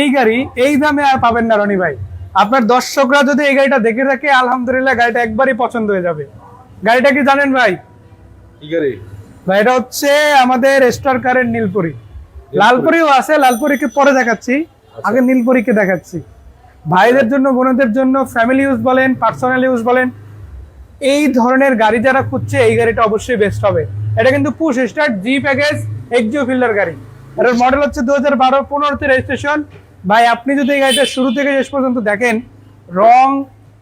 এই গাড়ি এই দামে আর পাবেন না রনি ভাই। আপনার দর্শকরা যদি এই গাড়িটা দেখে থাকে আলহামদুলিল্লাহ গাড়িটা একবারই পছন্দ হয়ে যাবে। গাড়িটা কি জানেন ভাই? কি গাড়ি? ভাই এটা হচ্ছে আমাদের স্টার কারের নীলপুরি। লালপুরিও আছে লালপুরিকে পরে দেখাচ্ছি। আগে নীলপুরিকে দেখাচ্ছি। ভাইদের জন্য বোনদের জন্য ফ্যামিলি ইউজ বলেন পার্সোনাল ইউজ বলেন এই ধরনের গাড়ি যারা খুঁজছে এই গাড়িটা অবশ্যই বেস্ট হবে। এটা কিন্তু push start G package Axio Fielder গাড়ি। এটার মডেল হচ্ছে দু হাজার বারো পনেরোতে রেজিস্ট্রেশন ভাই আপনি যদি এই গাড়িটা শুরু থেকে শেষ পর্যন্ত দেখেন রং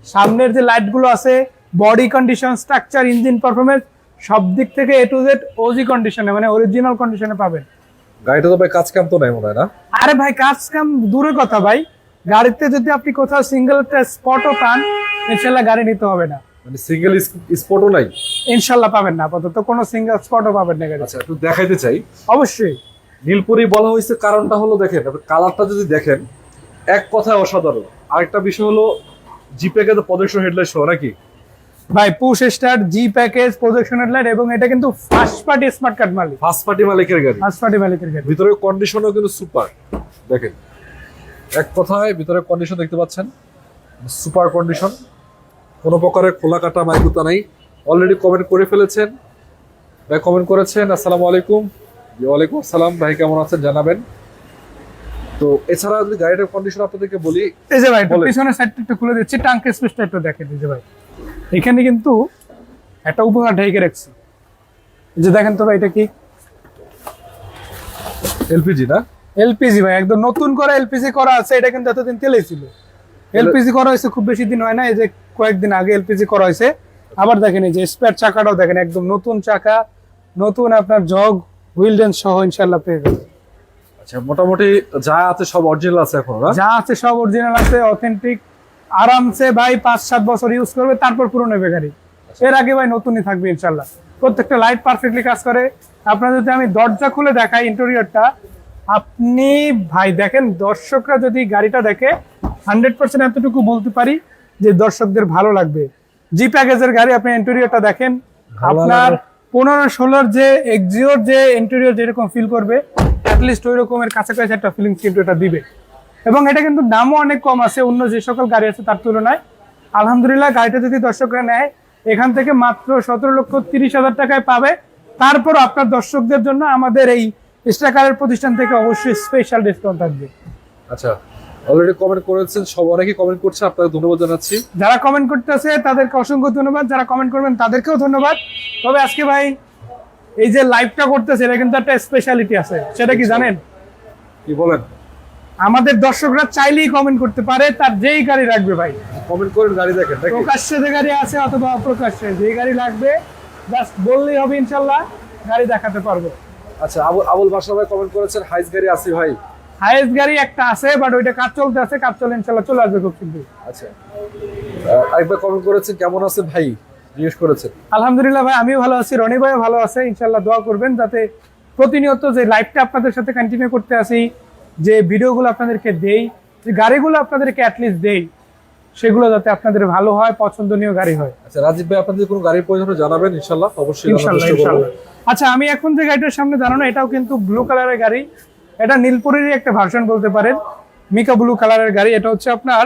সামনের যে লাইটগুলো আছে body condition structure engine performance সব দিক থেকে এ টু জেড ওজি কন্ডিশনে মানে অরিজিনাল কন্ডিশনে পাবেন। গাড়িটা তো ভাই কাজ কাম তো নাই মনে হয় না? আরে ভাই কাজ কাম দূরের কথা ভাই। গাড়িতে যদি আপনি কোথাও সিঙ্গেল একটা স্পটও পান ইনশাল্লাহ গাড়ি নিতে হবে না। মানে সিঙ্গেল স্পটও নাই? ইনশাল্লাহ পাবেন না আপাতত কোনো সিঙ্গেল স্পটও পাবেন না আচ্ছা একটু দেখাইতে চাই। অবশ্যই। নীলপুরি বলা হয়েছে কারণটা হলো দেখেন কালারটা যদি দেখেন এক কথায় অসাধারণ। আরেকটা বিষয় হলো জিপে তো প্রদর্শন হেডলাইট সহ নাকি? ভাই push start G package projection light এবং এটা কিন্তু ফার্স্ট পার্টি স্মার্ট কার্ড মালিক। ফার্স্ট পার্টি মালিকের গাড়ি। ফার্স্ট পার্টি মালিকের গাড়ি। ভিতরে কন্ডিশনও কিন্তু সুপার দেখেন এক কথায় ভিতরে কন্ডিশন দেখতে পাচ্ছেন সুপার কন্ডিশন কোনো প্রকারের খোলা কাটা মাইকুতা নাই। অলরেডি কমেন্ট করে ফেলেছেন। ভাই কমেন্ট করেছেন আসসালামু আলাইকুম। ওয়ালাইকুম আসসালাম। ভাই কেমন আছেন? জানাবেন। তো এছাড়া যদি গাড়িটার কন্ডিশন আপনাদেরকে বলি এই যে ভাই পিছনের সাইডটা একটু খুলে দিচ্ছি টাঙ্ক স্পেসটা একটু দেখেন এই যে ভাই। এখানে কিন্তু একটা উপহার ঢেকে রাখছি। এই যে দেখেন তো ভাই এটা কি? এলপিজি না? এলপিজি ভাই একদম নতুন করে এলপিজি করা আছে এটা কিন্তু এতদিন তেলেই ছিল। এলপিজি করা হয়েছে খুব বেশি দিন হয় না এই যে কয়েকদিন আগে এলপিজি করা হয়েছে। আবার দেখেন এই যে স্পেয়ার চাকাটাও দেখেন একদম নতুন চাকা নতুন আপনার জগ হুইল সহ ইনশাল্লাহ পেয়ে যাবেন। আচ্ছা মোটামুটি যা আছে সব অরিজিনাল আছে এখন যা আছে সব অরিজিনাল আছে অথেন্টিক আরামসে ভাই পাঁচ সাত বছর ইউজ করবে তারপর পুরো নেবে গাড়ি। এর আগে ভাই নতুনই থাকবে ইনশাল্লাহ প্রত্যেকটা লাইট পারফেক্টলি কাজ করে। আপনার যদি আমি দরজা খুলে দেখাই ইন্টেরিয়রটা আপনি ভাই দেখেন দর্শকরা যদি গাড়িটা দেখে হান্ড্রেড পার্সেন্ট এতটুকু বলতে পারি যে দর্শকদের ভালো লাগবে। জি প্যাকেজের গাড়ি আপনি ইন্টেরিয়রটা দেখেন। আপনার পনেরো ষোলোর যে এক্সিওর যে ইন্টেরিয়র যেরকম ফিল করবে অ্যাটলিস্ট ওই রকমের কাছাকাছি একটা ফিলিং কিন্তু এটা দিবে। এবং এটা কিন্তু দামও অনেক কম আছে অন্য যে সকল গাড়ি আছে তার তুলনায়। আলহামদুলিল্লাহ গাড়িটা যদি দর্শকরা নেয় এখান থেকে মাত্র সতেরো লক্ষ তিরিশ হাজার টাকায় পাবে। তারপর আপনার দর্শকদের জন্য আমাদের এই স্টাকারের প্রতিষ্ঠান থেকে অবশ্যই স্পেশাল ডিসকাউন্ট থাকবে। আচ্ছা অলরেডি কমেন্ট করেছেন সব অনেকেই কমেন্ট করছে আপনাকে ধন্যবাদ জানাচ্ছি। যারা কমেন্ট করতেছে তাদেরকে অসংখ্য ধন্যবাদ। যারা কমেন্ট করবেন তাদেরকেও ধন্যবাদ। তবে আজকে ভাই এই যে লাইভটা করতেছে এটা কিন্তু একটা স্পেশালিটি আছে। সেটা কি জানেন? কি বলেন? আমাদের দর্শকরা চাইলেই কমেন্ট করতে পারে তার যেই গাড়ি লাগবে ভাই। কমেন্ট করেন গাড়ি দেখেন প্রকাশ্যে যে গাড়ি আছে অথবা অপ্রকাশ্যে যে গাড়ি লাগবে জাস্ট বললেই হবে ইনশাল্লাহ গাড়ি দেখাতে পারব। আচ্ছা আবুল আবুল বাসা ভাই কমেন্ট করেছেন হাইস গাড়ি আছে ভাই। হাইয়েস্ট গাড়ি একটা আছে বাট ওইটা কাজ চলতে আছে কাজ চলে ইনশাল্লাহ চলে আসবে খুব কিন্তু আচ্ছা। আরেকবার কমেন্ট করেছেন কেমন আছে ভাই? জিজ্ঞেস করেছেন আলহামদুলিল্লাহ ভাই আমিও ভালো আছি রনি ভাইও ভালো আছে ইনশাল্লাহ দোয়া করবেন যাতে প্রতিনিয়ত যে লাইভটা আপনাদের সাথে কন্টিনিউ করতে আসি যে ভিডিওগুলো আপনাদেরকে দেই যে গাড়িগুলো আপনাদেরকে অ্যাটলিস্ট দেই সেগুলো যাতে আপনাদের ভালো হয় পছন্দনীয় গাড়ি হয়। আচ্ছা রাজীব ভাই আপনাদের কোনো গাড়ির প্রয়োজন জানাবেন? ইনশাল্লাহ অবশ্যই ইনশাল্লাহ আচ্ছা আমি এখন যে গাড়িটার সামনে দাঁড়ানো এটাও কিন্তু ব্লু কালারের গাড়ি। এটা নীলপুরেরই একটা ভার্সন বলতে পারেন। মিকা ব্লু কালারের গাড়ি। এটা হচ্ছে আপনার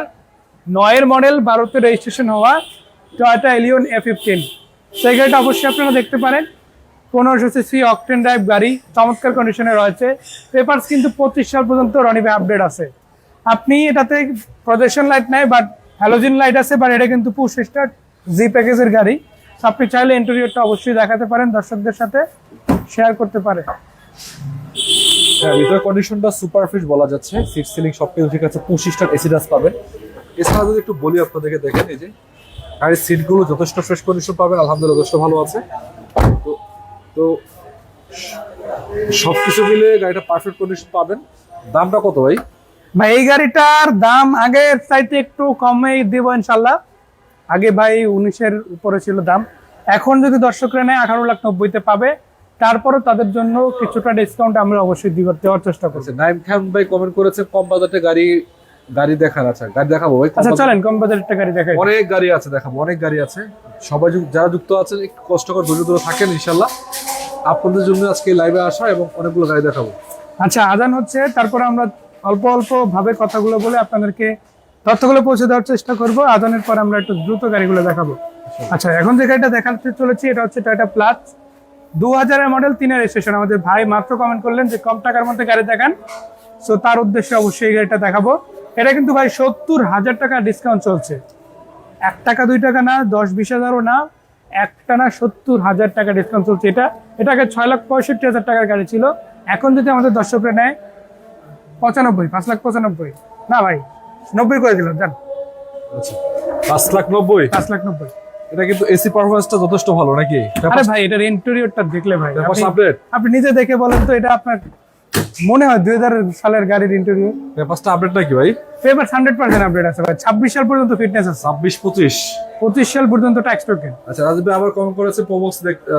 নয়ের মডেল ভারতের রেজিস্ট্রেশন হওয়া টয়টা এলিয়ন এ ফিফটিন সেই গাড়িটা অবশ্যই আপনারা দেখতে পারেন। পনেরোশো সিসি অকটেন ড্রাইভ গাড়ি, চমৎকার কন্ডিশনে রয়েছে। পেপারস কিন্তু পঁচিশ সাল পর্যন্ত রনিবে আপডেট আছে। আপনি এটাতে প্রজেকশন লাইট নাই বাট হ্যালোজিন লাইট আছে বাট এটা কিন্তু পুশ স্টার্ট জি প্যাকেজের গাড়ি। আপনি চাইলে ইন্টেরিয়রটা অবশ্যই দেখাতে পারেন, দর্শকদের সাথে শেয়ার করতে পারে হ্যাঁ ভিতরে কন্ডিশনটা সুপার ফিট বলা যাচ্ছে। সিট সিলিং সব কিছু ঠিক আছে পঁচিশটার এসি ডাস পাবেন। এছাড়া যদি একটু বলি আপনাদেরকে, দেখেন এই যে, গাড়ির সিটগুলো যথেষ্ট ফ্রেশ কন্ডিশন পাবেন আলহামদুলিল্লাহ যথেষ্ট ভালো আছে। তো তো সব কিছু মিলে গাড়িটা পারফেক্ট কন্ডিশন পাবেন। দামটা কত ভাই? ভাই, এই গাড়িটার দাম আগের চাইতে একটু কমেই দেবো ইনশাল্লাহ আগে ভাই উনিশের উপরে ছিল দাম। এখন যদি দর্শকরা নেয়, আঠারো লাখ নব্বইতে পাবে। তারপরও তাদের জন্য কিছুটা ডিসকাউন্ট আমরা অবশ্যই দিবার দেওয়ার চেষ্টা করছি আচ্ছা নাইম খান ভাই কমেন্ট করেছে কম বাজেটে গাড়ি গাড়ি দেখার আছে। গাড়ি দেখাবো আচ্ছা চলেন কম বাজারেরটা গাড়ি দেখাই। অনেক গাড়ি আছে দেখাবো অনেক গাড়ি আছে। সবাই যারা যুক্ত আছেন একটু কষ্ট করে ধৈর্য ধরে থাকেন ইনশাল্লাহ। আপনাদের জন্য আজকে লাইভে আসা এবং অনেকগুলো গাড়ি দেখাবো। আচ্ছা আজান হচ্ছে তারপরে আমরা অল্প অল্প ভাবে কথাগুলো বলে আপনাদেরকে তথ্যগুলো পৌঁছে দেওয়ার চেষ্টা করব। আজানের পর আমরা একটু দ্রুত গাড়িগুলো দেখাবো। আচ্ছা। এখন যে গাড়িটা দেখাতে চলেছি এটা হচ্ছে টয়টা প্লাস দু হাজারের মডেল তিনের স্টেশন আমাদের ভাই মাত্র কমেন্ট করলেন যে কম টাকার মধ্যে গাড়ি দেখান। সো তার উদ্দেশ্যে অবশ্যই এই গাড়িটা দেখাবো। এটা কিন্তু ভাই সত্তর হাজার টাকা ডিসকাউন্ট চলছে। এক টাকা দুই টাকা না দশ বিশ হাজারও না একটা না সত্তর হাজার টাকা ডিসকাউন্ট চলছে। এটা এটাকে ছয় লাখ পঁয়ষট্টি হাজার টাকার গাড়ি ছিল। এখন যদি আমাদের দর্শকরা নেয় পঁচানব্বই পাঁচ লাখ পঁচানব্বই। না ভাই নব্বই করে দিলাম জান। আচ্ছা পাঁচ লাখ নব্বই? পাঁচ লাখ নব্বই। এটা কিন্তু এসি পারফরমেন্সটা যথেষ্ট ভালো নাকি? আরে ভাই এটার ইন্টেরিয়রটা দেখলে ভাই আপডেট আপনি নিজে দেখে বলেন তো এটা আপনার মনে হয় দুই সালের গাড়ির ইন্টেরিয়র পেপারসটা আপডেট নাকি ভাই? পেপার হান্ড্রেড পার্সেন্ট আপডেট আছে ভাই। ছাব্বিশ সাল পর্যন্ত ফিটনেস আছে। ছাব্বিশ পঁচিশ? পঁচিশ সাল পর্যন্ত ট্যাক্স টোকেন আচ্ছা রাজীব আবার কমেন্ট করেছে প্রবক্স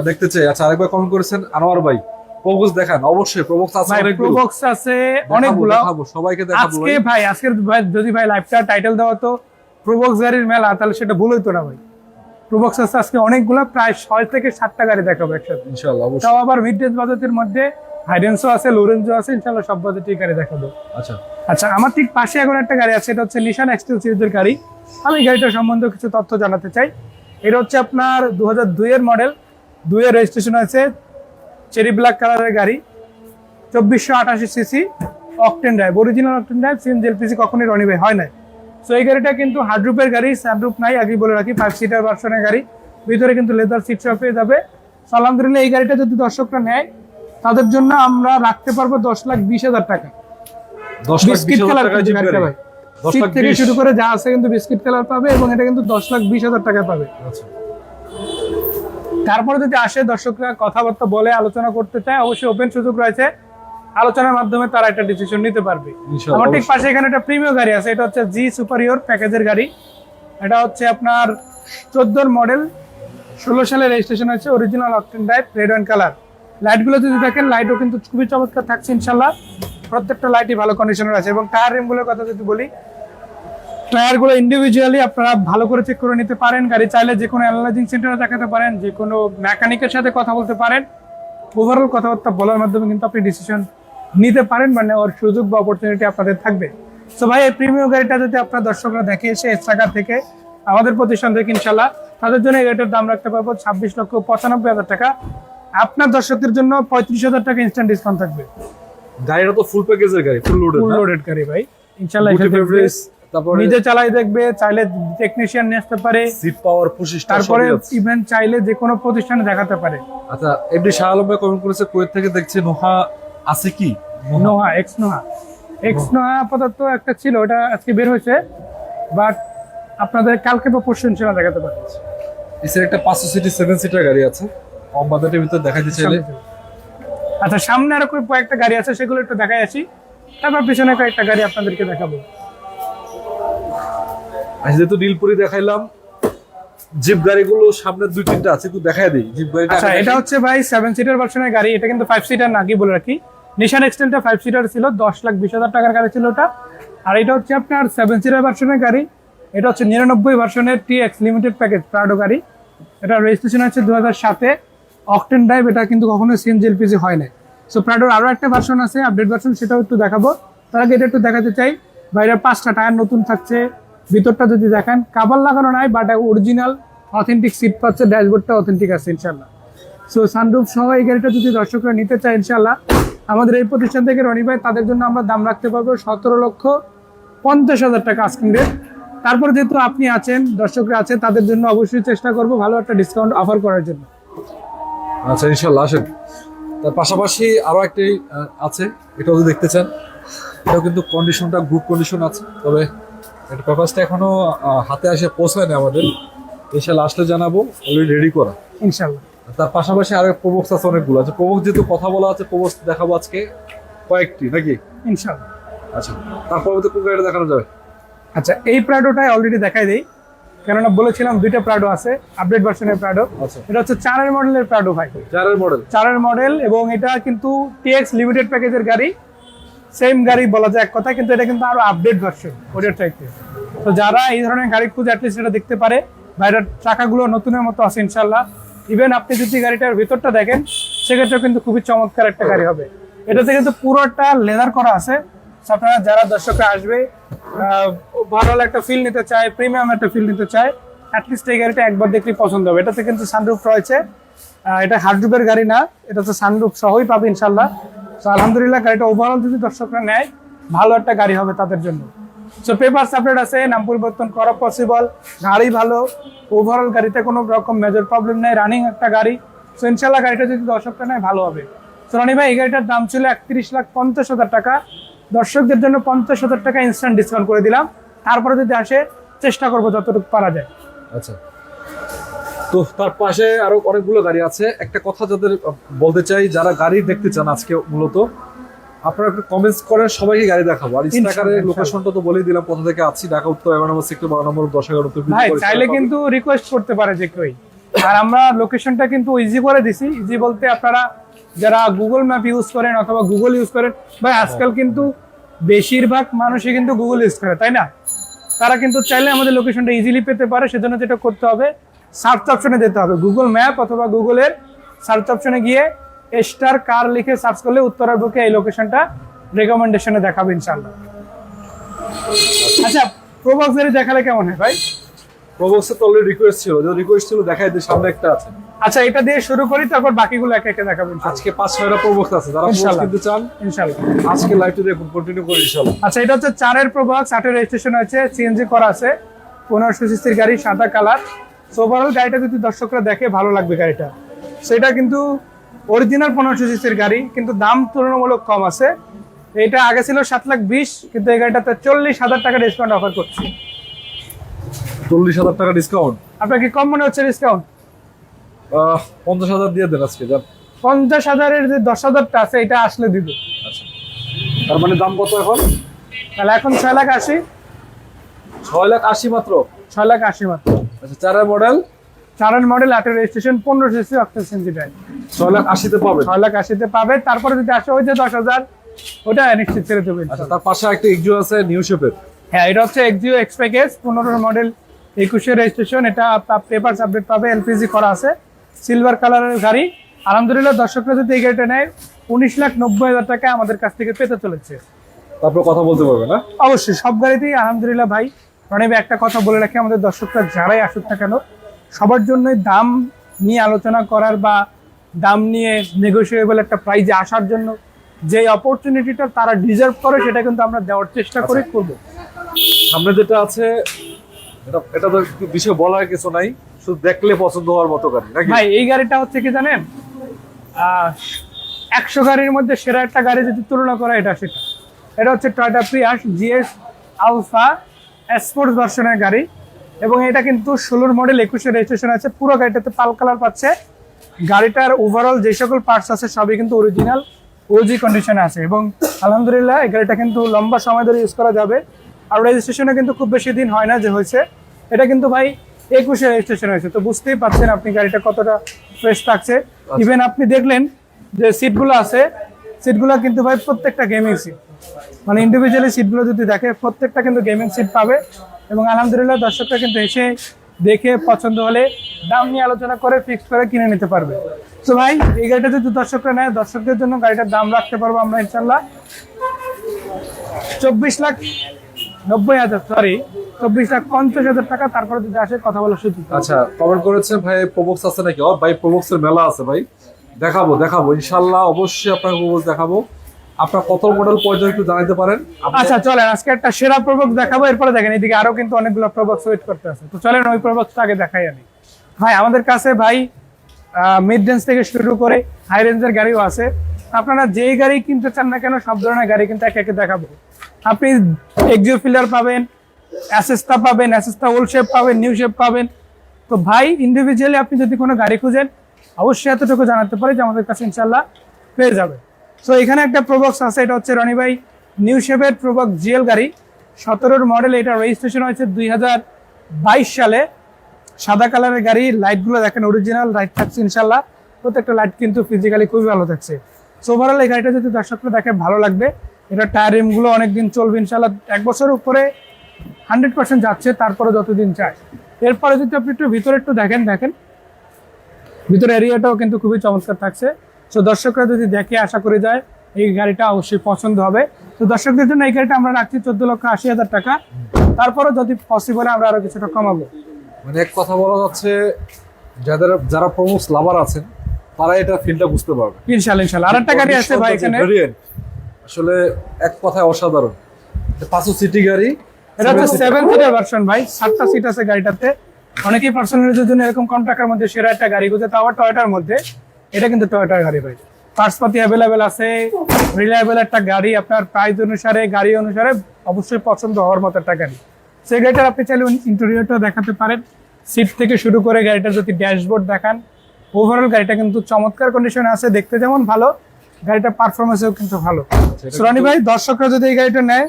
দেখতে চাই। আচ্ছা আরেকবার কমেন্ট করেছেন আনোয়ার ভাই। প্রবক্স দেখান অবশ্যই প্রবক্স আছে অনেকগুলো। প্রোবক্স আছে অনেকগুলো। দেখাবো সবাইকে দেখাবো আজকে ভাই। আজকের ভাই যদি ভাই লাইভটা টাইটেল দেওয়া তো প্রোবক্স গাড়ির মেলা তাহলে সেটা ভুল হইতো না ভাই। প্রোবক্স আছে আজকে অনেকগুলো প্রায় ছয় থেকে সাতটা গাড়ি দেখাবো একসাথে। ইনশাআল্লাহ অবশ্যই। তাও আবার মিড রেঞ্জ বাজেটের মধ্যে হাইডেন্সও আছে লোরেন্সও আছে ইনশাল্লাহ সব বাজেটের গাড়ি দেখাবো। আচ্ছা। আচ্ছা আমার ঠিক পাশে এখন একটা গাড়ি আছে এটা হচ্ছে নিশান এক্সটেল সিরিজের গাড়ি। আমি গাড়িটার সম্বন্ধে কিছু তথ্য জানাতে চাই। এটা হচ্ছে আপনার দু হাজার দুইয়ের মডেল দুইয়ের রেজিস্ট্রেশন আছে চেরি ব্ল্যাক কালারের গাড়ি চব্বিশশো আটাশি CC octane drive original octane drive CNG LPG কখনই রনিবে হয় নাই। সো এই গাড়িটা কিন্তু হার্ডরুপের গাড়ি স্যানরুপ নাই আগে বলে রাখি ফাইভ সিটার ভার্সনের গাড়ি। ভিতরে কিন্তু লেদার সিট সহ পেয়ে যাবে। So, আলহামদুলিল্লাহ এই গাড়িটা যদি দর্শকরা নেয় তাদের জন্য আমরা রাখতে পারব দশ লাখ বিশ হাজার টাকা। বিস্কিট বিশ কালার টাকা জিপ গাড়ি। ভাই। সিট থেকে শুরু করে যা আছে কিন্তু বিস্কিট কালার পাবে এবং এটা কিন্তু দশ লাখ বিশ হাজার টাকা পাবে। আচ্ছা। তারপরে যদি আসে দর্শকরা কথাবার্তা বলে আলোচনা করতে চায় অবশ্যই ওপেন সুযোগ রয়েছে। আলোচনার মাধ্যমে তারা একটা ডিসিশন নিতে পারবে। আমার ঠিক পাশে এখানে একটা প্রিমিয়াম গাড়ি আছে এটা হচ্ছে জি সুপারিয়র প্যাকেজের গাড়ি। এটা হচ্ছে আপনার চোদ্দোর মডেল ষোলো সালে রেজিস্ট্রেশন আছে original octane drive red and colour লাইটগুলো যদি দেখেন লাইটও কিন্তু খুবই চমৎকার থাকছে ইনশাল্লাহ। প্রত্যেকটা লাইটই ভালো কন্ডিশনের আছে এবং টায়ার রিমগুলোর কথা যদি বলি টায়ারগুলো ইন্ডিভিজুয়ালি আপনারা ভালো করে চেক করে নিতে পারেন। গাড়ি চাইলে যে কোনো অ্যানালাইজিং সেন্টারে দেখাতে পারেন যে কোনো মেকানিকের সাথে কথা বলতে পারেন। ওভারঅল কথাবার্তা বলার মাধ্যমে কিন্তু আপনি ডিসিশন নিতে পারেন বা নেওয়ার সুযোগ বা অপরচুনিটি আপনাদের থাকবে। তো ভাই এই প্রিমিয়াম গাড়িটা যদি আপনার দর্শকরা দেখে এসে এসটাকার থেকে আমাদের প্রতিষ্ঠান থেকে ইনশাল্লাহ তাদের জন্য এই গাড়িটার দাম রাখতে পারব ছাব্বিশ লক্ষ পঁচানব্বই হাজার টাকা। আপনার দর্শকদের জন্য পঁয়ত্রিশ হাজার টাকা ইনস্ট্যান্ট ডিসকাউন্ট থাকবে। গাড়িটা তো ফুল প্যাকেজের গাড়ি ফুল লোডেড ফুল লোডেড গাড়ি ভাই। এসে তারপরে নিজে চালাই দেখবে চাইলে টেকনিশিয়ান নিয়ে আসতে পারে। সিট পাওয়ার পঁচিশটা তারপরে। ইভেন্ট চাইলে যে কোনো প্রতিষ্ঠানে দেখাতে পারে। আচ্ছা এমনি শাহ আলম ভাই কমেন্ট করেছে কুয়েত থেকে দেখছে নোহা আছে কি? নোহা। এক্স নোহা। এক্স নোহা। আপাতত একটা ছিল ওটা আজকে বের হয়েছে বাট আপনাদের কালকে বা পরশু ইনশাল্লাহ দেখাতে পারে। এসের একটা পাঁচশো সিটি সেভেন সিটার গাড়ি আছে। কম বাজেটের ভিতরে চাইলে। আচ্ছা সামনে আরও কয়েকটা গাড়ি আছে সেগুলো একটু দেখাই আসি। তারপর পিছনে কয়েকটা গাড়ি আপনাদেরকে দেখাবো। আর যেহেতু নীলপুরি দেখাইলাম জিপ গাড়িগুলো সামনে দুই তিনটা আছে একটু দেখাই দিই। জিপ গাড়িটা আচ্ছা এটা হচ্ছে ভাই সেভেন সিটার ভার্সনের গাড়ি এটা কিন্তু ফাইভ সিটার না কি বলে রাখি? নিশান এক্সটেনটা ফাইভ সিটার ছিল, দশ লাখ বিশ হাজার টাকার গাড়ি ছিল ওটা। আর এটা হচ্ছে আপনার সেভেন সিটার ভার্সনের গাড়ি। এটা হচ্ছে নিরানব্বই ভার্সনের T X limited package Prado গাড়ি। এটা রেজিস্ট্রেশন আছে দু হাজার সাতে। অকটেন ড্রাইভ এটা কিন্তু কখনো সিএনজি এলপিজি হয় না সো প্রাডোর আরও একটা ভার্সন আছে আপডেট ভার্সন সেটাও একটু দেখাবো। তার আগে এটা একটু দেখাতে চাই, বাইরের পাঁচটা টায়ার নতুন থাকছে। ভিতরটা যদি দেখেন কাবার লাগানো নাই বাট অরিজিনাল অথেন্টিক সিট পাচ্ছে ড্যাশবোর্ডটা অথেন্টিক আছে ইনশাল্লাহ সো সানরুফ সহ এই গাড়িটা যদি দর্শকরা নিতে চায় ইনশাল্লাহ আমাদের এই প্রতিষ্ঠান থেকে রনি ভাই তাদের জন্য আমরা দাম রাখতে পারব সতেরো লক্ষ পঞ্চাশ হাজার টাকা আস্কিং রেট তারপর যেহেতু আপনি আছেন দর্শকরা আছে তাদের জন্য অবশ্যই চেষ্টা করব ভালো একটা ডিসকাউন্ট অফার করার জন্য। আচ্ছা ইনশাল্লাহ আসেন। তার পাশাপাশি আরও একটি আছে এটাও যদি দেখতে চান এটাও কিন্তু কন্ডিশনটা গুড কন্ডিশন আছে। তবে এটা পেপারসটা এখনও আহ, হাতে আসে পৌঁছায়নি আমাদের। ইনশাল্লাহ আসলে জানাব অলরেডি রেডি করা। ইনশাল্লাহ। তার পাশাপাশি আরও প্রবক্স আছে অনেকগুলো। আছে প্রবক্স যেহেতু কথা বলা আছে প্রবক্স দেখাবো আজকে কয়েকটি নাকি? ইনশাল্লাহ আচ্ছা তারপর মধ্যে কোন গাড়িটা দেখানো যাবে? আচ্ছা এই প্রাডোটাই অলরেডি দেখাই দিই। কেননা বলেছিলাম দুইটা প্রাডো আছে আপডেট ভার্সনের প্রাডো আচ্ছা। এটা হচ্ছে চারের মডেলের প্রাডো ভাই। চারের মডেল চারের মডেল এবং এটা কিন্তু টিএক্স লিমিটেড প্যাকেজের গাড়ি। সেম গাড়ি বলা যায় এক কথা কিন্তু এটা কিন্তু আরও আপডেট ভার্সন ওটার চাইতে তো যারা এই ধরনের গাড়ি খুঁজে অ্যাটলিস্ট এটা দেখতে পারে। বাইরের চাকাগুলো নতুনের মতো আছে ইনশাল্লাহ ইভেন আপনি যদি গাড়িটার ভিতরটা দেখেন সেক্ষেত্রে কিন্তু খুবই চমৎকার একটা গাড়ি হবে। এটাতে কিন্তু পুরোটা লেদার করা আছে। আপনারা যারা দর্শকরা আসবে ভালো একটা ফিল নিতে চায় প্রিমিয়াম একটা ফিল নিতে চায় অ্যাটলিস্ট এই গাড়িটা একবার দেখলেই পছন্দ হবে। এটাতে কিন্তু সানরুফ রয়েছে। এটা হার্ডরুফের গাড়ি না এটা তো সানরুফ সহই পাবে ইনশাল্লাহ তো আলহামদুলিল্লাহ, গাড়িটা ওভারঅল যদি দর্শকরা নেয়, ভালো একটা গাড়ি হবে তাদের জন্য। সো পেপার সাপোর্ট আছে, নাম পরিবর্তন করা পসিবল গাড়ি ভালো ওভারঅল গাড়িতে কোনো রকম মেজর প্রবলেম নেই রানিং একটা গাড়ি। সো ইনশাল্লাহ গাড়িটা যদি দর্শকরা নেয়, ভালো হবে। তো রনি ভাই, এই গাড়িটার দাম ছিল একত্রিশ লাখ পঞ্চাশ হাজার টাকা। দর্শকদের জন্য পঞ্চাশ হাজার টাকা ইনস্ট্যান্ট ডিসকাউন্ট করে দিলাম। তারপরে যদি আসে, চেষ্টা করব যতটুকু পারা যায়। আচ্ছা। তো তার পাশে আরও অনেকগুলো গাড়ি আছে। একটা কথা যাদের বলতে চাই, যারা গাড়ি দেখতে চান আজকে মূলত আপনারা একটু কমেন্টস করেন সবাইকে গাড়ি দেখাবো। আর ইনস্টাগ্রামের লোকেশনটা তো বলেই দিলাম কোথা থেকে আছি ঢাকা উত্তর এগারো নম্বর সেক্টর বারো নম্বর দশ এগারো উত্তর ভাই চাইলে কিন্তু রিকোয়েস্ট করতে পারে যে কেউ। আর আমরা লোকেশনটা কিন্তু ইজি করে দিছি। ইজি বলতে আপনারা যারা গুগল ম্যাপ ইউজ করেন অথবা গুগল ইউজ করেন ভাই আজকাল কিন্তু বেশিরভাগ মানুষই কিন্তু গুগল ইউজ করে তাই না? তারা কিন্তু চাইলে আমাদের লোকেশনটা ইজিলি পেতে পারে সেজন্য যেটা করতে হবে সার্চ অপশনে যেতে হবে। গুগল ম্যাপ অথবা গুগলের সার্চ অপশনে গিয়ে স্টার কার লিখে সার্চ করলে উত্তরার বুকে এই লোকেশনটা রেকমেন্ডেশনে দেখাবে ইনশাল্লাহ আচ্ছা প্রবক্সারি দেখালে কেমন হয় ভাই? প্রবক্সের তো অলরেডি রিকোয়েস্ট ছিল যে রিকোয়েস্ট ছিল দেখাই দিয়ে সামনে একটা আছে। আচ্ছা এটা দিয়ে শুরু করি তারপর বাকিগুলো একে একে দেখাবেন আজকে পাঁচ ছয়টা প্রবক্স আছে যারা প্রবক্স ইনশাআল্লাহ। কিনতে চান ইনশাল্লাহ আজকে লাইভটা দেখুন কন্টিনিউ করি ইনশাআল্লাহ। আচ্ছা এটা হচ্ছে চারের প্রবক্স আটের রেজিস্ট্রেশন আছে সিএনজি করা আছে পনেরোশো সিসির গাড়ি সাদা কালার। সো ওভারঅল গাড়িটা যদি দর্শকরা দেখে ভালো লাগবে গাড়িটা। সেটা কিন্তু অরিজিনাল পনেরোশো সিসির গাড়ি কিন্তু দাম তুলনামূলক কম আছে। এটা আগে ছিল সাত লাখ বিশ কিন্তু এই গাড়িটাতে চল্লিশ হাজার টাকা ডিসকাউন্ট অফার করছি। চল্লিশ হাজার টাকা ডিসকাউন্ট আপনার কি কম মনে হচ্ছে ডিসকাউন্ট পঞ্চাশ হাজার দিয়ে দেন আজকে যান। পঞ্চাশ হাজারের যে দশ হাজারটা আছে এটা আসলে দিব। আচ্ছা। তার মানে দাম কত এখন? তাহলে এখন ছয় লাখ আশি। ছয় লাখ আশি মাত্র? ছয় লাখ আশি মাত্র। আচ্ছা চারের মডেল চারের মডেল আটের রেজিস্ট্রেশন পনেরো সিসি অক্টেন সিএনজি ড্রাইভ ছয় লাখ আশিতে পাবেন ছয় লাখ আশিতে পাবে। তারপরে যদি আসে যে দশ হাজার ওটা নিশ্চিত ছেড়ে দেবেন আচ্ছা তার পাশে একটা এক্সিও আছে নিউ শেপের হ্যাঁ এটা হচ্ছে এক্সিও এক্সপ্রেকেস পনেরো মডেল একুশে রেজিস্ট্রেশন এটা পেপার আপডেট পাবে এলপিজি করা আছে। সিলভার কালারের গাড়ি। আলহামদুলিল্লাহ দর্শকরা যদি এই গাড়িটা নেয় উনিশ লাখ নব্বই হাজার টাকা আমাদের কাছ থেকে পেতে চলেছে। তারপর কথা বলতে পারবে না? অবশ্যই সব গাড়িতেই আলহামদুলিল্লাহ ভাই। রনিব একটা কথা বলে রাখি আমাদের দর্শকরা যারাই আসুক না কেন সবার জন্যই দাম নিয়ে আলোচনা করার বা দাম নিয়ে নেগোসিয়েবল একটা প্রাইজে আসার জন্য যে অপরচুনিটিটা তারা ডিজার্ভ করে সেটা কিন্তু আমরা দেওয়ার চেষ্টা করে করব। সামনে যেটা আছে এটা এটা তো একটু বিষয় বলার কিছু নাই শুধু দেখলে পছন্দ হওয়ার মতো গাড়ি ভাই এই গাড়িটা হচ্ছে কি জানেন? একশো গাড়ির মধ্যে সেরা একটা গাড়ি যদি তুলনা করা এটা সেটা। এটা হচ্ছে Toyota Prius GS alpha sports ভার্সনের গাড়ি। এবং এটা কিন্তু ষোলোর মডেল একুশে রেজিস্ট্রেশন আছে। পুরো গাড়িটাতে পাল কালার পাচ্ছে। গাড়িটার ওভারঅল যে সকল পার্টস আছে সবই কিন্তু অরিজিনাল ওজি কন্ডিশনে আছে। এবং আলহামদুলিল্লাহ এই গাড়িটা কিন্তু লম্বা সময় ধরে ইউজ করা যাবে। আর রেজিস্ট্রেশনে কিন্তু খুব বেশি দিন হয় না যে হয়েছে। এটা কিন্তু ভাই একুশে রেজিস্ট্রেশন হয়েছে। তো বুঝতেই পারছেন আপনি গাড়িটা কতটা ফ্রেশ থাকছে। ইভেন আপনি দেখলেন যে সিটগুলো আছে সিটগুলো কিন্তু ভাই প্রত্যেকটা গেমিং সিট মানে ইন্ডিভিজুয়ালি সিটগুলো যদি দেখে প্রত্যেকটা কিন্তু গেমিং সিট পাবে। এবং আলহামদুলিল্লাহ দর্শকরা কিন্তু এসে দেখে পছন্দ হলে দাম নিয়ে আলোচনা করে ফিক্স করে কিনে নিতে পারবে। তো ভাই, এই গাড়িটা যদি দর্শকরা নেয়, দর্শকদের জন্য গাড়িটার দাম রাখতে পারব আমরা ইনশাল্লাহ চব্বিশ লাখ নব্বই হাজার সরি চব্বিশ লাখ পঞ্চাশ হাজার টাকা। তারপরে যদি আসে, কথা বলার সুযোগ আচ্ছা কমেন্ট করেছে ভাই প্রবক্স আছে নাকি? ভাই প্রবক্স এর মেলা আছে ভাই। দেখাবো দেখাবো। ইনশাল্লাহ অবশ্যই আপনাকে প্রবক্স দেখাবো। আপনার কত মডেল পর্যন্ত একটু জানাতে পারেন। আচ্ছা চলেন, আজকে একটা সেরা প্রবক্স দেখাবো। এরপরে দেখেন, এদিকে আরও কিন্তু অনেকগুলো প্রবক্স ওয়েট করতে আছে। তো চলেন, ওই প্রবক্সটা আগে দেখাই আমি। ভাই, আমাদের কাছে ভাই মিড রেঞ্জ থেকে শুরু করে হাই রেঞ্জের গাড়িও আছে। আপনারা যেই গাড়ি কিনতে চান না কেন, সব ধরনের গাড়ি কিন্তু একে একে দেখাবো। আপনি এক্সিও ফিল্ডার পাবেন অ্যাসেস্তা পাবেন অ্যাসেস্তা ওল্ড শেপ পাবেন নিউ শেপ পাবেন। তো ভাই ইন্ডিভিজুয়ালি আপনি যদি কোনো গাড়ি খুঁজেন, অবশ্যই এতটুকু জানাতে পারি যে আমাদের কাছে ইনশাল্লাহ পেয়ে যাবে সো এখানে একটা প্রবক্স আছে, এটা হচ্ছে রনি ভাই নিউ শেপের প্রবক্স জিএল গাড়ি। সতেরোর মডেল এটা রেজিস্ট্রেশন হয়েছে দুই হাজার বাইশ সালে। সাদা কালারের গাড়ি লাইটগুলো দেখেন অরিজিনাল লাইট থাকছে ইনশাল্লাহ। প্রত্যেকটা লাইট কিন্তু ফিজিক্যালি খুবই ভালো থাকছে। সো ওভারঅল এই গাড়িটা যদি দর্শকরা দেখে, ভালো লাগবে। এটা টায়ার রিমগুলো অনেকদিন চলবে ইনশাল্লাহ। এক বছর উপরে হান্ড্রেড পার্সেন্ট যাচ্ছে, তারপরে যতদিন চায় এরপরে যদি আপনি একটু ভিতরে একটু দেখেন দেখেন। ভিতরে এরিয়াটাও কিন্তু খুবই চমৎকার থাকছে। তো দর্শকরা যদি দেখে আশা করে যায় এই গাড়িটা অবশ্যই পছন্দ হবে। তো দর্শকদের জন্য এই গাড়িটা আমরা রাখছি চোদ্দ লক্ষ আশি হাজার টাকা। তারপরে যদি পসিবল আমরা আরও কিছুটা কমাবো। মানে এক কথা বলা যাচ্ছে যাদের যারা প্রমোস লাভার আছেন তারা এটা ফিলটা বুঝতে পারবে। ইনশাল্লাহ ইনশাল্লাহ আর একটা গাড়ি আছে ভাই এখানে। আসলে এক কথায় অসাধারণ। পাঁচশো সিটি গাড়ি। এটা হচ্ছে সেভেন সিটার ভার্সন ভাই। সাতটা সিট আছে গাড়িটাতে। অনেকেই পার্সোনালিটির জন্য এরকম কম টাকার মধ্যে সেরা একটা গাড়ি খুঁজে তাও টয়টার মধ্যে। এটা কিন্তু টয়টার গাড়ি ভাই। পার্টস পাতি অ্যাভেলেবেল আছে রিলায়েবল একটা গাড়ি আপনার প্রাইস অনুসারে গাড়ি অনুসারে অবশ্যই পছন্দ হওয়ার মতো একটা গাড়ি। সেই গাড়িটার আপনি চাইলে ইন্টেরিয়রটা দেখাতে পারেন। সিট থেকে শুরু করে গাড়িটার যদি ড্যাশবোর্ড দেখান ওভারঅল গাড়িটা কিন্তু চমৎকার কন্ডিশনে আছে দেখতে যেমন ভালো গাড়িটার পারফরমেন্সও কিন্তু ভালো। এটা সুরানি ভাই দর্শকরা যদি এই গাড়িটা নেয়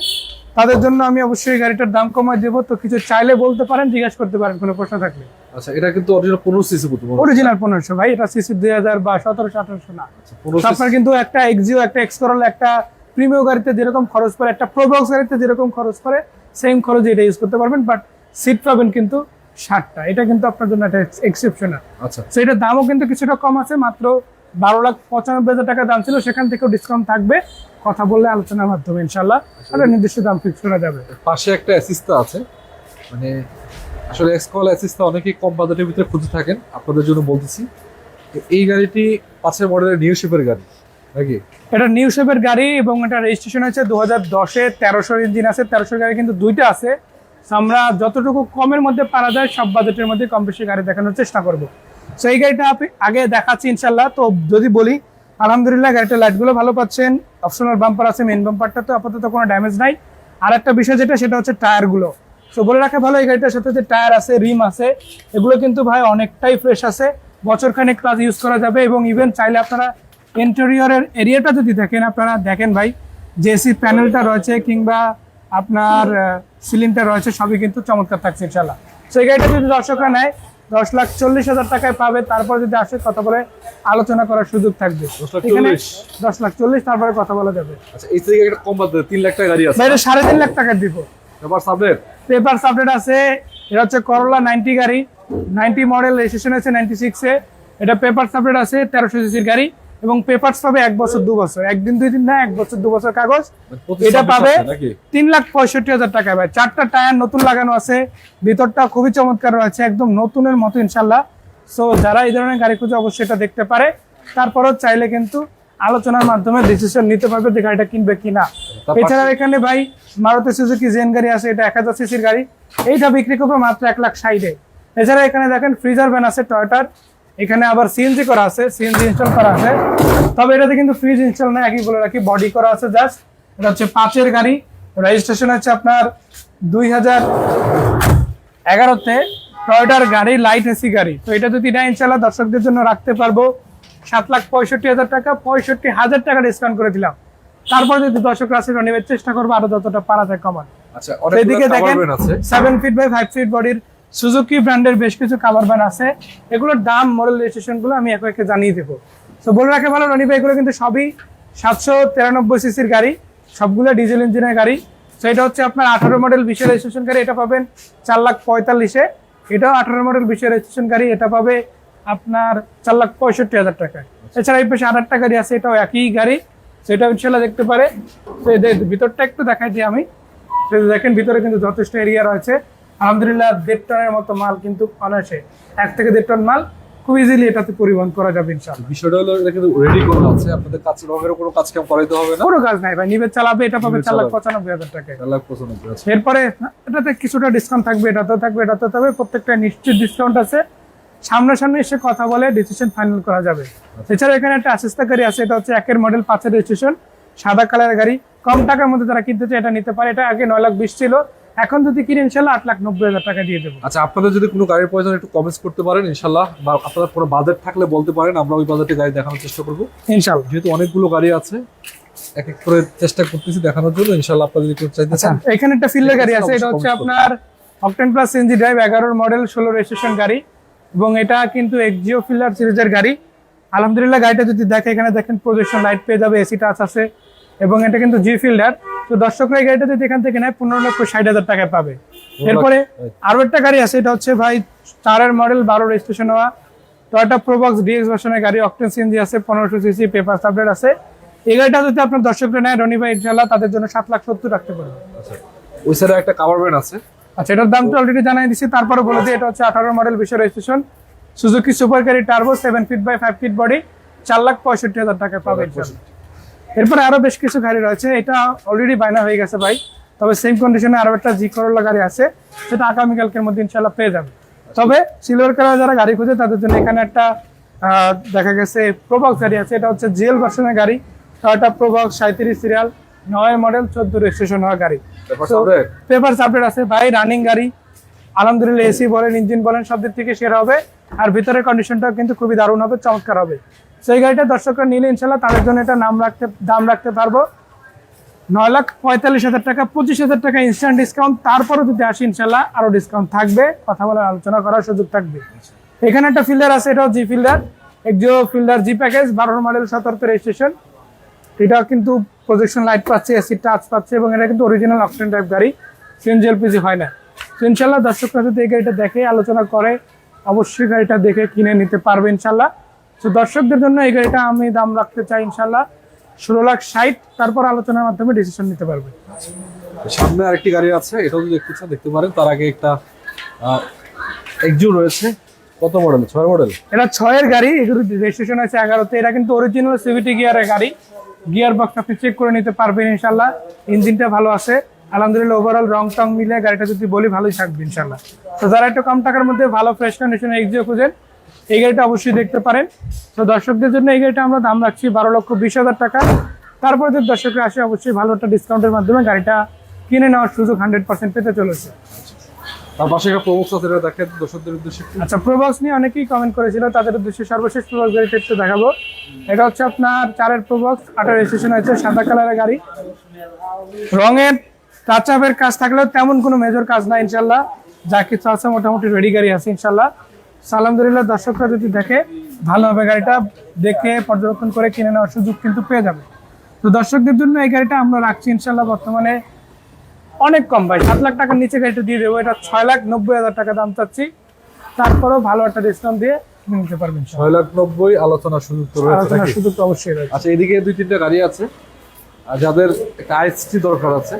তাদের জন্য আমি অবশ্যই গাড়িটার দাম কমায় দেবো। তো কিছু চাইলে বলতে পারেন জিজ্ঞাসা করতে পারেন কোনো প্রশ্ন থাকলে। আচ্ছা এটা কিন্তু অরিজিনাল পনেরো সিসি বুঝতে অরিজিনাল পনেরোশো। ভাই এটা সিসি দুই হাজার বা সতেরোশো আঠারোশো না। পনেরো তো আপনার কিন্তু একটা এক্সিও একটা এক্সকরল একটা প্রিমিয় গাড়িতে যেরকম খরচ পড়ে একটা প্রোবক্স গাড়িতে যেরকম খরচ পড়ে সেম খরচে এটা ইউজ করতে পারবেন বাট সিট পাবেন কিন্তু ষাটটা। এটা কিন্তু আপনার জন্য একটা এক্সেপশনাল আচ্ছা। তো এটার দামও কিন্তু কিছুটা কম আছে মাত্র বারো লাখ পঁচানব্বই হাজার টাকা দাম ছিল সেখান থেকেও ডিসকাউন্ট থাকবে। কথা বললে আলোচনার মাধ্যমে ইনশাল্লাহ তাহলে নির্দিষ্ট দাম ফিক্স করা যাবে। পাশে একটা অ্যাসিস্তা আছে। মানে আসলে এক্সকল অ্যাসিস্তা অনেকেই কম বাজেটের ভিতরে খুঁজে থাকেন আপনাদের জন্য বলতেছি। এই গাড়িটি পাঁচের মডেলের নিউ শেপের গাড়ি নাকি? এটা নিউ শেপের গাড়ি এবং এটা রেজিস্ট্রেশন আছে দু হাজার দশে তেরোশো ইঞ্জিন আছে তেরোশো গাড়ি কিন্তু দুইটা আছে। আমরা যতটুকু কমের মধ্যে পারা যায় সব বাজেটের মধ্যে কম বেশি গাড়ি দেখানোর চেষ্টা করব। তো এই গাড়িটা আপনি আগে দেখাচ্ছি ইনশাল্লাহ তো যদি বলি আলহামদুলিল্লাহ, গাড়িটার লাইটগুলো ভালো পাচ্ছেন। অপশনাল বাম্পার আছে মেন বাম্পারটা তো আপাতত কোনো ড্যামেজ নাই। আর একটা বিষয় যেটা, সেটা হচ্ছে টায়ারগুলো তো বলে রাখা ভালো, এই গাড়িটার সাথে যে টায়ার আছে রিম আছে, এগুলো কিন্তু ভাই অনেকটাই ফ্রেশ আছে। বছর খানেক কাজ ইউজ করা যাবে এবং ইভেন চাইলে আপনারা ইন্টেরিয়রের এরিয়াটা যদি দেখেন, আপনারা দেখেন ভাই জেসি প্যানেলটা রয়েছে কিংবা আপনার সিলিংটা রয়েছে, সবই কিন্তু চমৎকার থাকছে ইনশাল্লাহ সেই গাড়িটা যদি দর্শকরা নেয় দশ লাখ চল্লিশ হাজার টাকায় পাবে। তারপর যদি আসে কথা বলে আলোচনা করার সুযোগ থাকবে। দশ লাখ এখানে চল্লিশ? দশ লাখ চল্লিশ তারপরে কথা বলা যাবে। আচ্ছা এই থেকে একটা কম তিন লাখ টাকা গাড়ি আছে। সাড়ে তিন লাখ টাকা দিব। পেপার সাবলেট পেপার সাবডেট আছে এটা হচ্ছে করলা নাইনটি গাড়ি। নাইনটি মডেল রেজিস্ট্রেশন আছে নাইনটি সিক্সে এটা পেপার সাবডেট আছে তেরোশো সিসির গাড়ি। এবং পেপারস পাবে এক বছর দু বছর। একদিন দুই দিন না এক বছর দু বছর কাগজ। এটা পাবে তিন লাখ পঁয়ষট্টি হাজার টাকা। ভাই চারটা টায়ার নতুন লাগানো আছে। ভিতরটা খুবই চমৎকার রয়েছে একদম নতুনের মতো ইনশাল্লাহ সো যারা এই ধরনের গাড়ি খুঁজে অবশ্যই এটা দেখতে পারে। তারপরও চাইলে কিন্তু আলোচনার মাধ্যমে ডিসিশন নিতে পারবে যে গাড়িটা কিনবে কিনা। এছাড়া এখানে ভাই মারুতি সুজুকি জেন গাড়ি আছে এটা এক হাজার সিসির গাড়ি। এইটা বিক্রি করবে মাত্র এক লাখ ষাটে। এছাড়া এখানে দেখেন ফ্রিজার ভ্যান আছে টয়টার এখানে আবার সিএনজি করা আছে সিএনজি ইনস্টল করা আছে। তবে এটাতে কিন্তু ফ্রিজ ইনস্টল না একই বলে রাখি বডি করা আছে জাস্ট এটা হচ্ছে পাঁচের গাড়ি। রেজিস্ট্রেশন হচ্ছে আপনার দুই হাজার এগারোতে টয়টার গাড়ি লাইট এসি গাড়ি। তো এটা যদি না ইনশাল্লাহ দর্শকদের জন্য রাখতে পারব। সাত লাখ পঁয়ষট্টি হাজার টাকা পঁয়ষট্টি হাজার টাকা ডিসকাউন্ট করে দিলাম। তারপর যদি দর্শক রাশি নেবার চেষ্টা করব আরও যতটা পারা যায় কমান আচ্ছা দেখেন দেখেন seven feet by five feet বডির সুজুকি ব্র্যান্ডের বেশ কিছু কাভার ভ্যান আছে। এগুলোর দাম মডেল রেজিস্ট্রেশনগুলো আমি একে একে জানিয়ে দেবো। তো বলে রাখে ভালো, রনি ভাই, এগুলো কিন্তু সবই সাতশো তিরানব্বই সিসির গাড়ি, সবগুলো ডিজেল ইঞ্জিনের গাড়ি। তো এটা হচ্ছে আপনার আঠারো মডেল বিশের রেজিস্ট্রেশন গাড়ি, এটা পাবেন চার লাখ পঁয়তাল্লিশে। এটাও আঠারো মডেল বিশের রেজিস্ট্রেশন গাড়ি, এটা পাবে আপনার চার লাখ পঁয়ষট্টি হাজার টাকায় এছাড়া এই পাশে আর একটা গাড়ি আছে, এটাও একই গাড়ি। সেটা ইনশাল্লাহ দেখতে পারে। তো ভিতরটা একটু দেখাই দিই আমি। দেখেন ভিতরে কিন্তু যথেষ্ট এরিয়া রয়েছে। আলহামদুলিল্লাহ দেড় টনের মতো মাল কিন্তু অনায়াসে এক থেকে দেড় টন মাল খুব ইজিলি এটাতে পরিবহন করা যাবে ইনশাল্লাহ বিষয়টা হলো এটা কিন্তু রেডি করা আছে আপনাদের কাছে রঙের কোনো কাজ কাম করাইতে হবে না। কোনো কাজ নাই ভাই নিবে চালাবে এটা পাবে নিবে চার লাখ চালাবে। পঁচানব্বই হাজার টাকায়। চার লাখ পঁচানব্বই আছে এরপরে এটাতে কিছুটা ডিসকাউন্ট থাকবে এটাতেও থাকবে এটাতেও থাকবে প্রত্যেকটা নিশ্চিত ডিসকাউন্ট আছে। সামনাসামনি এসে কথা বলে ডিসিশন ফাইনাল করা যাবে। এছাড়া এখানে একটা আশিস্তা গাড়ি আছে এটা হচ্ছে একের মডেল পাঁচের রেজিস্ট্রেশন সাদা কালারের গাড়ি। কম টাকার মধ্যে যারা কিনতে চায় এটা নিতে পারে। এটা আগে নয় লাখ বিশ ছিল এখন যদি কিনে ইনশাল্লাহ আট লাখ নব্বই হাজার টাকা দিয়ে দেবো। আচ্ছা আপনাদের যদি কোনো গাড়ির প্রয়োজন একটু কমেন্টস করতে পারেন ইনশাল্লাহ। বা আপনাদের কোনো বাজেট থাকলে বলতে পারেন আমরা ওই বাজেটে গাড়ি দেখানোর চেষ্টা করব। ইনশাল্লাহ। যেহেতু অনেকগুলো গাড়ি আছে এক এক করে চেষ্টা করতেছি দেখানোর জন্য ইনশাল্লাহ আপনারা যদি কেউ চাইতে আচ্ছা চান। এখানে একটা ফিল্ডের গাড়ি আছে এটা হচ্ছে। আপনার অকটেন প্লাস এনজি ড্রাইভ এগারোর মডেল ষোলো রেজিস্ট্রেশন গাড়ি। এবং এটা কিন্তু এক্সিও ফিল্ডার সিরিজের গাড়ি। আলহামদুলিল্লাহ গাড়িটা যদি দেখে এখানে দেখেন প্রজেকশন লাইট পেয়ে যাবে এসি টাচ আছে। এবং এটা কিন্তু জি ফিল্ডার তো দর্শকরা এই গাড়িটা যদি এখান থেকে নেয় পনেরো লক্ষ ষাট হাজার টাকায় পাবে। এরপরে আরও একটা গাড়ি আছে এটা হচ্ছে ভাই চারের মডেল বারো রেজিস্ট্রেশন হওয়া। টয়োটা প্রোবক্স ডিএক্স ভার্সনের গাড়ি অকটেন সিএনজি আছে পনেরোশো সিসি পেপার সাবলেট আছে। এই গাড়িটা যদি আপনার দর্শকরা নেয় রনি ভাই ইনশাল্লাহ তাদের জন্য সাত লাখ সত্তর রাখতে পারবে। আচ্ছা। ওই সাইডে একটা কাভার ব্যান্ড আছে। আচ্ছা এটার দামটা অলরেডি জানাই দিচ্ছি তারপরে বলে দিই এটা হচ্ছে আঠারো মডেল বিশ্ব রেজিস্ট্রেশন সুজুকি সুপার গাড়ি turbo seven feet by five feet body চার লাখ পঁয়ষট্টি হাজার টাকা পাবে। ইনশাল্লাহ। এরপরে আরও বেশ কিছু গাড়ি রয়েছে। এটা অলরেডি বায়না হয়ে গেছে ভাই। তবে সেম কন্ডিশনে আরও একটা জি করোলা গাড়ি আছে। সেটা আগামীকালকের মধ্যে ইনশাল্লাহ পেয়ে যাবে। তবে সিলভার কালার যারা গাড়ি খুঁজে তাদের জন্য এখানে একটা দেখা গেছে প্রবক্স গাড়ি আছে। এটা হচ্ছে জিএল ভার্সনের গাড়ি। টয়োটা প্রবক্স সাঁত্রিশ সিরিয়াল নয় মডেল চোদ্দ রেজিস্ট্রেশন হওয়া গাড়ি। পেপার আপডেট আছে ভাই। রানিং গাড়ি। আলহামদুলিল্লাহ এসি বলেন ইঞ্জিন বলেন সব দিক থেকে সেরা হবে। আর ভিতরের কন্ডিশনটাও কিন্তু খুবই দারুণ হবে চমৎকার হবে। সেই গাড়িটা দর্শকরা নিলে ইনশাল্লাহ তাদের জন্য এটা নাম রাখতে, দাম রাখতে পারব। নয় লাখ পঁয়তাল্লিশ হাজার টাকা, পঁচিশ হাজার টাকা ইনস্ট্যান্ট ডিসকাউন্ট তারপরে যদি আসি ইনশাল্লাহ আরও ডিসকাউন্ট থাকবে, কথা বলার আলোচনা করার সুযোগ থাকবে। এখানে একটা ফিল্ডার আছে এটাও G Fielder Axio Fielder G package বারো মডেল সতেরোতে রেজিস্ট্রেশন এটা কিন্তু প্রজেকশন লাইট পাচ্ছে এসি টাচ পাচ্ছে এবং এটা কিন্তু অরিজিনাল অকটেন টাইপ গাড়ি। সিএনজি, এলপিজি হয় না। তো ইনশাল্লাহ দর্শকরা যদি এই গাড়িটা দেখে, আলোচনা করে, অবশ্যই গাড়িটা দেখে কিনে নিতে পারবে ইনশাল্লাহ। তো দর্শকদের জন্য এই গাড়িটা আমি দাম রাখতে চাই ইনশাল্লাহ ষোলো লাখ ষাট তারপর আলোচনার মাধ্যমে ডিসিশন নিতে পারবে। সামনে আরেকটি গাড়ি আছে এটাও যদি দেখতে চান দেখতে পারেন। তার আগে একটা একজু রয়েছে। কত মডেল ছয় মডেল এটা ছয়ের গাড়ি এগুলো রেজিস্ট্রেশন আছে এগারোতে। এটা কিন্তু অরিজিনাল সিভিটি গিয়ারের গাড়ি। গিয়ার বক্স আপনি চেক করে নিতে পারবেন ইনশাল্লাহ ইঞ্জিনটা ভালো আছে। আলহামদুলিল্লাহ ওভারঅল রং টং মিলে গাড়িটা যদি বলি ভালোই থাকবে ইনশাল্লাহ তো যারা একটু কম টাকার মধ্যে ভালো ফ্রেশ কন্ডিশনে এক্সিও খুঁজেন এই গাড়িটা অবশ্যই দেখতে পারেন। তো দর্শকদের জন্য এই গাড়িটা আমরা দাম রাখছি বারো লক্ষ বিশ হাজার টাকা। তারপরে যদি দর্শকরা আসে অবশ্যই ভালো একটা ডিসকাউন্টের মাধ্যমে গাড়িটা কিনে নেওয়ার সুযোগ হান্ড্রেড পার্সেন্ট পেতে চলেছে। তার পাশে একটা প্রবক্স আছে এটা দেখেন দর্শকদের উদ্দেশ্যে আচ্ছা প্রবক্স নিয়ে অনেকেই কমেন্ট করেছিল তাদের উদ্দেশ্যে সর্বশেষ প্রবক্স গাড়িটা একটু দেখাবো। এটা হচ্ছে আপনার চারের প্রবক্স রেজিস্ট্রেশন সাদা কালারের গাড়ি। রঙের টাচ আপের কাজ থাকলেও তেমন কোনো মেজর কাজ না ইনশাল্লাহ। যা কিছু আছে মোটামুটি রেডি গাড়ি আছে ইনশাল্লাহ। আলহামদুলিল্লাহ দর্শকরা যদি দেখে ভালো হবে গাড়িটা। দেখে পর্যবেক্ষণ করে কিনে নেওয়ার সুযোগ কিন্তু পেয়ে যাবে। তো দর্শকদের জন্য এই গাড়িটা আমরা রাখছি ইনশাল্লাহ বর্তমানে অনেক কম ভাই সাত লাখ টাকার নিচে গাড়িটা দিয়ে দেবো। এটা ছয় লাখ নব্বই হাজার টাকা দাম চাচ্ছি। তারপরেও ভালো একটা ডিসকাউন্ট দিয়ে নিতে পারবেন ছয় লাখ নব্বই আলোচনার সুযোগ তো আলোচনার সুযোগ তো অবশ্যই আচ্ছা এদিকে দুই তিনটা গাড়ি আছে। আর যাদের একটা আইএসটি দরকার আছে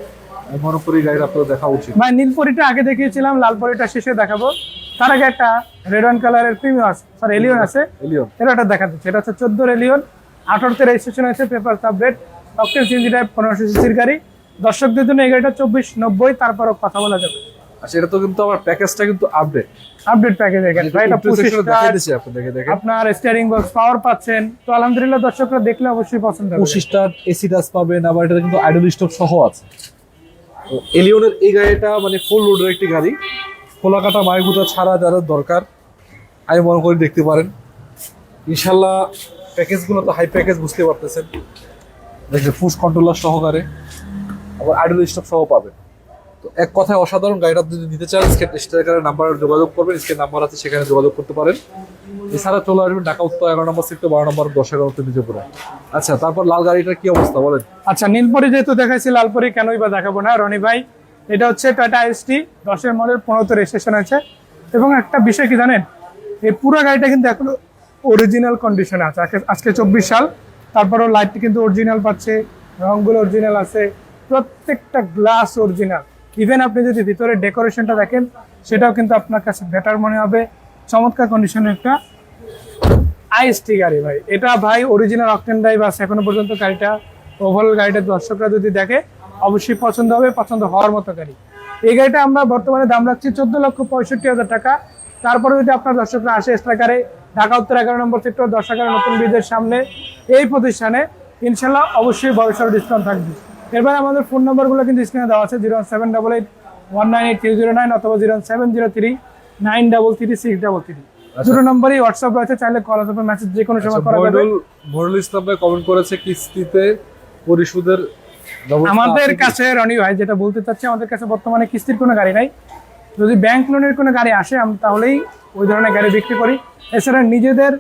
মনে করি আপনাদের দেখা উচিত। ভাই নীলপরিটা আগে দেখিয়েছিলাম লালপরিটা শেষে দেখাবো। তার আগে একটা রেড ওয়ান কালারের প্রিমিয়াম আছে সরি এলিয়ন আছে। এলিয়ন এটা একটা দেখা দিচ্ছে এটা হচ্ছে চোদ্দ এলিয়ন আঠারোতে রেজিস্ট্রেশন আছে পেপার সাবরেট অক্টেন সিএনজি টাইপ পনেরোশো সিসির গাড়ি। দর্শকদের জন্য এই গাড়িটা চব্বিশ নব্বই তারপরও কথা বলা যাবে। আচ্ছা এটা তো কিন্তু আমার প্যাকেজটা কিন্তু আপডেট আপডেট গাড়ি ভাই এটা আপনাদেরকে দেখেন আপনার স্টিয়ারিং বক্স পাওয়ার পাচ্ছেন। তো আলহামদুলিল্লাহ দর্শকরা দেখলে অবশ্যই পছন্দ হবে। পঁচিশটা এসি টাচ পাবেন আবার এটা কিন্তু আইডল স্টক সহ আছে। এলিয়নের এই গাড়িটা মানে ফুল রোডের একটি গাড়ি। খোলাকাটা মাইগুতা ছাড়া যাদের দরকার, আমি মনে করি দেখতে পারেন। ইনশাল্লাহ প্যাকেজগুলো তো হাই প্যাকেজ বুঝতে পারতেছেন। দেখবেন ফুস কন্ট্রোলার সহকারে, আবার আইডল স্টক সহ পাবেন। এক কথায় অসাধারণ গাড়িটা যদি নিতে চান স্টেকারের নাম্বার যোগাযোগ করবেন, স্ক্রিন নাম্বার আছে, সেখানে যোগাযোগ করতে পারেন। এছাড়া চলে আসবেন ঢাকা, উত্তর এগারো নম্বর সেক্টর বারো নম্বর দশ এগারো বিজয়পুরে আচ্ছা তারপর লাল গাড়িটার কি অবস্থা বলেন? আচ্ছা নীলপরি যেহেতু দেখাইছি, লালপরি কেনই বা দেখাবো না, রনি ভাই? এটা হচ্ছে টাটা এসটি দশের মডেল, পনেরোতে রেজিস্ট্রেশন আছে এবং একটা বিষয় কি জানেন? এই পুরো গাড়িটা কিন্তু এখনও অরিজিনাল কন্ডিশনে আছে। আজকে চব্বিশ সাল, তারপরেও লাইটটি কিন্তু অরিজিনাল পাচ্ছে রঙগুলো অরিজিনাল আছে, প্রত্যেকটা গ্লাস অরিজিনাল ইভেন আপনি যদি ভিতরে ডেকোরেশনটা দেখেন, সেটাও কিন্তু আপনার কাছে বেটার মনে হবে। চমৎকার কন্ডিশনের একটা আইএসটি গাড়ি ভাই। এটা ভাই অরিজিনাল অকটেন ড্রাইভ আছে, এখনও পর্যন্ত গাড়িটা ওভারঅল গাড়িটা দর্শকরা যদি দেখে, অবশ্যই পছন্দ হবে, পছন্দ হওয়ার মতো গাড়ি। এই গাড়িটা আমরা বর্তমানে দাম রাখছি চোদ্দ লক্ষ পঁয়ষট্টি হাজার টাকা। তারপরে যদি আপনার দর্শকরা আসে স্ট্রাইকারে ঢাকা উত্তর এগারো নম্বর সেক্টর দশ এগারো নতুন ব্রিজের সামনে, এই প্রতিষ্ঠানে ইনশাল্লাহ অবশ্যই বড়সড় ডিসকাউন্ট থাকবে। এরপর আমাদের ফোন নম্বরগুলো কিন্তু স্ক্রিনে দেওয়া আছে zero seven double eight one nine eight three zero nine অথবা zero seven zero three nine double three six double three দুটো নম্বরই হোয়াটসঅ্যাপ রয়েছে চাইলে কল অথবা মেসেজ যে কোনো সময় করা যাবে। মহিদুল ইসলাম ভাই কমেন্ট করেছে কিস্তিতে পরিশোধের আমাদের কাছে রনি ভাই যেটা বলতে চাচ্ছি আমাদের কাছে বর্তমানে কিস্তির কোনো গাড়ি নাই। যদি ব্যাংক লোনের কোনো গাড়ি আসে আমরা তাহলেই ওই ধরনের গাড়ি বিক্রি করি। এছাড়া নিজেদের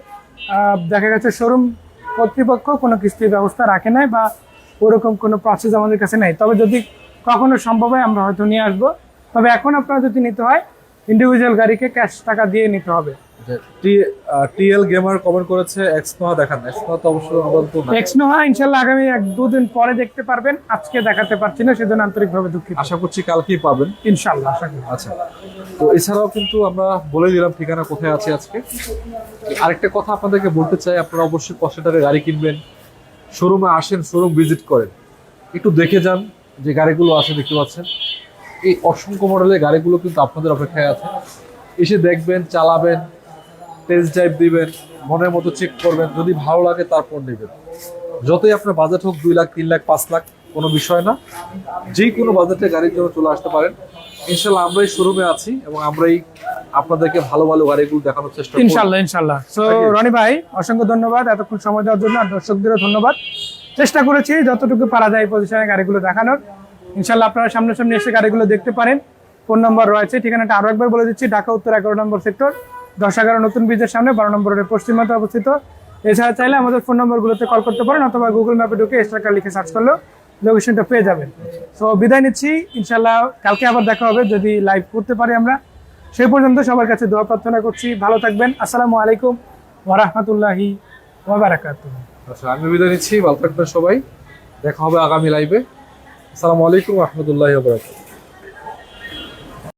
দেখা গেছে শোরুম কর্তৃপক্ষ কোনো কিস্তির ব্যবস্থা রাখে নাই বা ওরকম কোনো প্রসেস আমাদের কাছে নেই। তবে যদি কখনো সম্ভব হয় আমরা হয়তো নিয়ে আসব। তবে এখন আপনারা যদি নিতে হয় ইন্ডিভিজুয়াল গাড়িকে ক্যাশ টাকা দিয়ে নিতে হবে। টিএল গেমার কমেন্ট করেছে দেখান তো আগামী এক দুদিন পরে দেখতে পারবেন। আজকে দেখাতে পারছি না সেজন্য আন্তরিকভাবে দুঃখিত। আশা করছি কালকেই পাবেন। ইনশাল্লাহ আশা করি। আচ্ছা। তো এছাড়াও কিন্তু আমরা বলে দিলাম ঠিকানা কোথায় আছে আজকে। আরেকটা কথা আপনাদেরকে বলতে চাই আপনারা অবশ্যই কষ্ট টাকা গাড়ি কিনবেন। শোরুমে আসেন, শোরুম ভিজিট করেন। একটু দেখে যান যে গাড়িগুলো আছে, দেখতে পাচ্ছেন। এই অসংখ্য মডেলের গাড়িগুলো কিন্তু আপনাদের অপেক্ষায় আছে। এসে দেখবেন, চালাবেন টেস্ট ড্রাইভ দিবেন, মনের মতো চেক করবেন, যদি ভালো লাগে তারপর নেবেন। যতই আপনার বাজেট হোক, দুই লাখ, তিন লাখ, পাঁচ লাখ, কোনো বিষয় না। যে কোনো বাজেটে গাড়ির জন্য চলে আসতে পারেন। ইনশাল্লাহ আমরাই শোরুমে আছি এবং আমরাই আপনাদেরকে ভালো ভালো গাড়িগুলো দেখানোর চেষ্টা ইনশাল্লাহ ইনশাল্লাহ সো রনি ভাই অসংখ্য ধন্যবাদ এতক্ষণ সময় দেওয়ার জন্য আর দর্শকদেরও ধন্যবাদ। চেষ্টা করেছি যতটুকু পারা যায় পজিশনে গাড়িগুলো দেখানোর। ইনশাল্লাহ আপনারা সামনাসামনি এসে গাড়িগুলো দেখতে পারেন। ফোন নম্বর রয়েছে ঠিকানাটা আরও একবার বলে দিচ্ছি ঢাকা উত্তর এগারো নম্বর সেক্টর দশ এগারো নতুন ব্রিজের সামনে বারো নম্বর রোডের পশ্চিমাতে অবস্থিত। এছাড়া চাইলে আমাদের ফোন নম্বরগুলোতে কল করতে পারেন অথবা গুগল ম্যাপে ঢুকে স্টারকার লিখে সার্চ করলেও লোকেশনটা পেয়ে যাবেন। সো বিদায় নিচ্ছি ইনশাল্লাহ কালকে আবার দেখা হবে যদি লাইভ করতে পারি আমরা। সেই পর্যন্ত সবার কাছে দোয়া প্রার্থনা করছি। ভালো থাকবেন। আসসালামু আলাইকুম ওয়ারাহমাতুল্লাহি ওয়াবারাকাত আচ্ছা আমি বিদায় নিচ্ছি। ভালো থাকবেন সবাই। দেখা হবে আগামী লাইভে আসসালামু আলাইকুম রহমতুল্লাহ